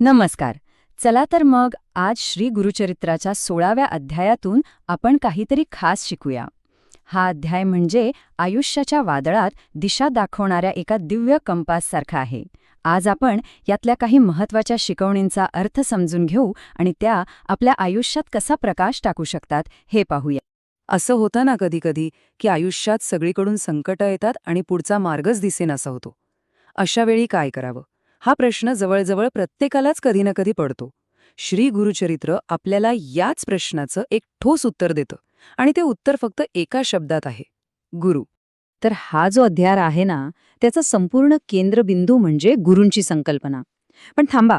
नमस्कार. चला तर मग आज श्री गुरुचरित्राच्या सोळाव्या अध्यायातून आपण काहीतरी खास शिकूया. हा अध्याय म्हणजे आयुष्याच्या वादळात दिशा दाखवणाऱ्या एका दिव्य कंपाससारखा आहे. आज आपण यातल्या काही महत्त्वाच्या शिकवणींचा अर्थ समजून घेऊ आणि त्या आपल्या आयुष्यात कसा प्रकाश टाकू शकतात हे पाहूया. असं होतं ना कधीकधी की आयुष्यात सगळीकडून संकटं येतात आणि पुढचा मार्गच दिसेनासा होतो. अशावेळी काय करावं? हा प्रश्न जवळजवळ प्रत्येकालाच कधी ना कधी पडतो. श्री गुरुचरित्र आपल्याला याच प्रश्नाचं एक ठोस उत्तर देतं आणि ते उत्तर फक्त एका शब्दात आहे गुरु. तर हा जो अध्यार आहे ना त्याचा संपूर्ण केंद्रबिंदू म्हणजे गुरूंची संकल्पना. पण थांबा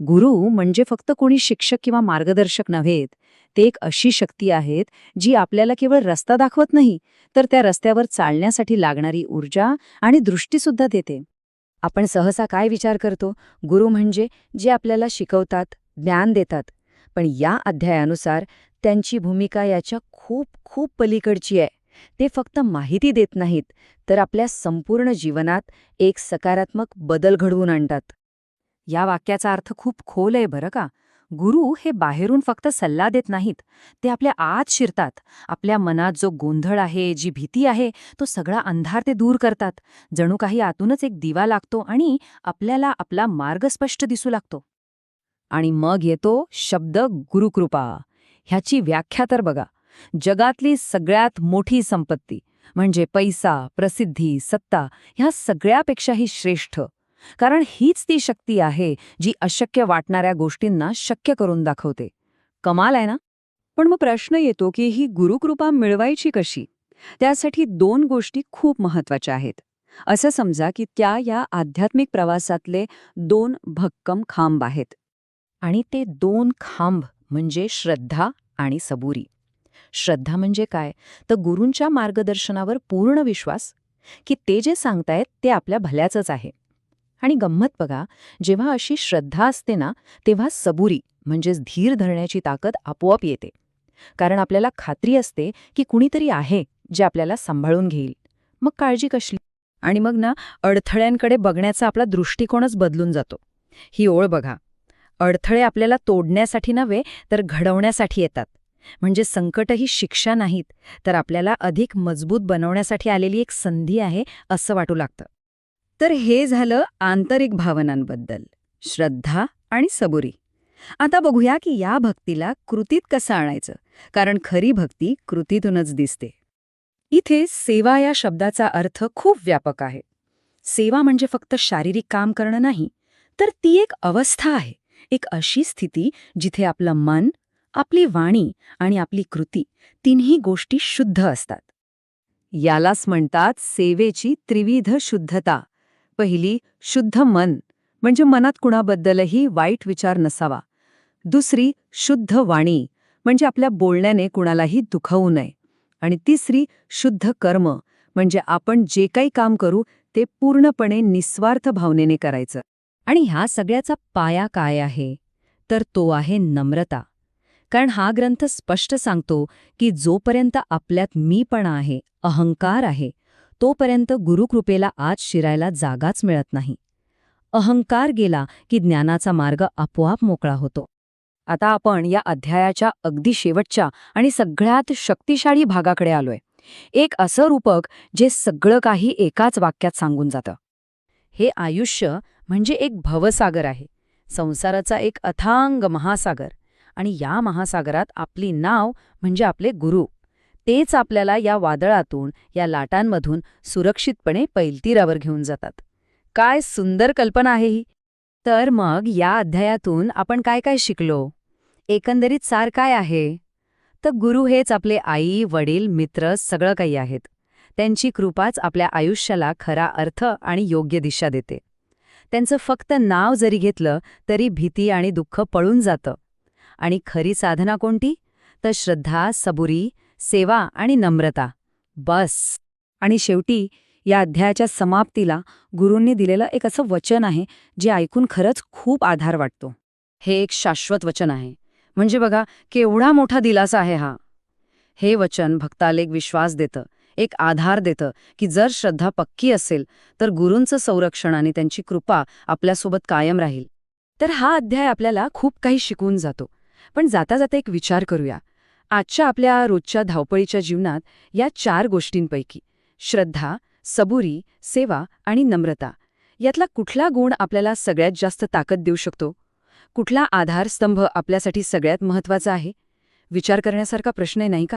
गुरु म्हणजे फक्त कोणी शिक्षक किंवा मार्गदर्शक नव्हेत ते एक अशी शक्ती आहेत जी आपल्याला केवळ रस्ता दाखवत नाही तर त्या रस्त्यावर चालण्यासाठी लागणारी ऊर्जा आणि दृष्टीसुद्धा देते. आपण सहसा काय विचार करतो? गुरु म्हणजे जे आपल्याला शिकवतात ज्ञान देतात. पण या अध्यायानुसार त्यांची भूमिका याच्या खूप खूप पलीकडची आहे. ते फक्त माहिती देत नाहीत तर आपल्या संपूर्ण जीवनात एक सकारात्मक बदल घडवून आणतात. या वाक्याचा अर्थ खूप खोल आहे बरं का? गुरु हे बाहेरून फक्त सल्ला देत नाहीत. ते आपल्या आत शिरतात. आपल्या मनात जो गोंधळ आहे जी भीती आहे तो सगळा अंधार ते दूर करतात. जणू काही आतूनच एक दिवा लागतो आणि आपल्याला आपला मार्ग स्पष्ट दिसू लागतो. आणि मग येतो शब्द गुरुकृपा. ह्याची व्याख्या तर बघा. जगातली सगळ्यात मोठी संपत्ती म्हणजे पैसा प्रसिद्धी सत्ता ह्या सगळ्यापेक्षाही श्रेष्ठ. कारण हीच ती शक्ती आहे जी अशक्य वाटणाऱ्या गोष्टींना शक्य करून दाखवते. कमाल आहे ना? पण मग प्रश्न येतो की ही गुरुकृपा मिळवायची कशी? त्यासाठी दोन गोष्टी खूप महत्त्वाच्या आहेत. असं समजा की त्या या आध्यात्मिक प्रवासातले दोन भक्कम खांब आहेत. आणि ते दोन खांब म्हणजे श्रद्धा आणि सबुरी. श्रद्धा म्हणजे काय? तर गुरूंच्या मार्गदर्शनावर पूर्ण विश्वास? की ते जे सांगतायत ते आपल्या भल्याचंच आहे. आणि गंमत बघा जेव्हा अशी श्रद्धा असते ना तेव्हा सबुरी म्हणजेच धीर धरण्याची ताकद आपोआप येते. कारण आपल्याला खात्री असते की कुणीतरी आहे जे आपल्याला सांभाळून घेईल. मग काळजी कसली? आणि मग ना अडथळ्यांकडे बघण्याचा आपला दृष्टिकोनच बदलून जातो. ही ओळ बघा. अडथळे आपल्याला तोडण्यासाठी नव्हे तर घडवण्यासाठी येतात. म्हणजे संकट ही शिक्षा नाहीत तर आपल्याला अधिक मजबूत बनवण्यासाठी आलेली एक संधी आहे असं वाटू लागतं. तर हे झालं आंतरिक भावनांबद्दल श्रद्धा आणि सबुरी. आता बघूया की या भक्तीला कृतीत कसं आणायचं कारण खरी भक्ती कृतीतूनच दिसते. इथे सेवा या शब्दाचा अर्थ खूप व्यापक आहे. सेवा म्हणजे फक्त शारीरिक काम करणं नाही तर ती एक अवस्था आहे एक अशी स्थिती जिथे आपलं मन आपली वाणी आणि आपली कृती तिन्ही गोष्टी शुद्ध असतात. यालाच म्हणतात सेवेची त्रिविध शुद्धता. पहिली शुद्ध मन म्हणजे मनात कुणाबद्दलही वाईट विचार नसावा. दुसरी शुद्ध वाणी म्हणजे आपल्या बोलण्याने कुणालाही दुखवू नये. आणि तिसरी शुद्ध कर्म म्हणजे आपण जे काही काम करू ते पूर्णपणे निस्वार्थ भावनेने करायचं. आणि ह्या सगळ्याचा पाया काय आहे? तर तो आहे नम्रता. कारण हा ग्रंथ स्पष्ट सांगतो की जोपर्यंत आपल्यात मीपणा आहे अहंकार आहे तोपर्यंत गुरुकृपेला आज शिरायला जागाच मिळत नाही. अहंकार गेला की ज्ञानाचा मार्ग आपोआप मोकळा होतो. आता आपण या अध्यायाच्या अगदी शेवटच्या आणि सगळ्यात शक्तिशाली भागाकडे आलोय. एक असं रूपक जे सगळं काही एकाच वाक्यात सांगून जातं. हे आयुष्य म्हणजे एक भवसागर आहे. संसाराचा एक अथांग महासागर आणि या महासागरात आपली नाव म्हणजे आपले गुरु. तेच आपल्याला या वादळातून या लाटांमधून सुरक्षितपणे पैलतीरावर घेऊन जातात. काय सुंदर कल्पना आहे ही. तर मग या अध्यायातून आपण काय काय शिकलो? एकंदरीत सार काय आहे? तर गुरु हेच आपले आई वडील मित्र सगळं काही आहेत. त्यांची कृपाच आपल्या आयुष्याला खरा अर्थ आणि योग्य दिशा देते. त्यांचं फक्त नाव जरी घेतलं तरी भीती आणि दुःख पळून जातं. आणि खरी साधना कोणती? तर श्रद्धा सबुरी सेवा आणि नम्रता. बस. आणि शेवटी या अध्यायाच्या समाप्तीला गुरूंनी दिलेलं एक असं वचन आहे जे ऐकून खरंच खूप आधार वाटतो. हे एक शाश्वत वचन आहे. म्हणजे बघा केवढा मोठा दिलासा आहे हा. हे वचन भक्ताला एक विश्वास देतं एक आधार देतं की जर श्रद्धा पक्की असेल तर गुरूंचं संरक्षण आणि त्यांची कृपा आपल्यासोबत कायम राहील. तर हा अध्याय आपल्याला खूप काही शिकवून जातो. पण जाता जाता एक विचार करूया. आजच्या आपल्या रोजच्या धावपळीच्या जीवनात या चार गोष्टींपैकी श्रद्धा सबुरी सेवा आणि नम्रता यातला कुठला गुण आपल्याला सगळ्यात जास्त ताकद देऊ शकतो? कुठला आधारस्तंभ आपल्यासाठी सगळ्यात महत्त्वाचा आहे? विचार करण्यासारखा प्रश्न नाही का?